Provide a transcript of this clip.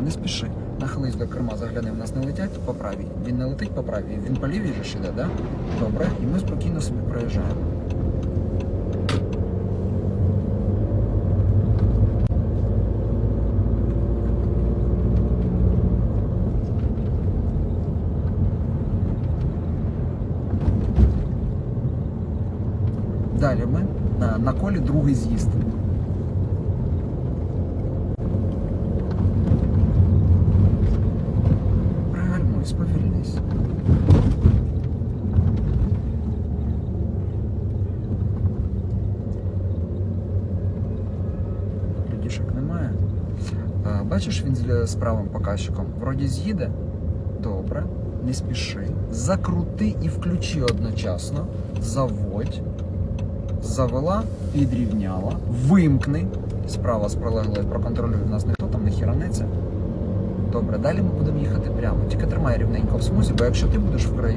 Не спіши, нахились до керма, загляни, в нас не летять по правій. Він не летить по правій, він по лівій же ж іде, да? Добре, і ми спокійно собі проїжджаємо. Далі ми на, на колі другий з'їзд. Сповільнись. Людішок немає. А, бачиш, він з, правим показчиком. Вроді з'їде. Добре. Не спіши. Закрути і включи одночасно. Заводь. Завела, підрівняла, вимкни. Справа з прилеглої проконтролюй, в нас ніхто там не хіранеться. Добре, далі ми будемо їхати прямо. Тільки тримай рівненько в смузі, бо якщо ти будеш в краю,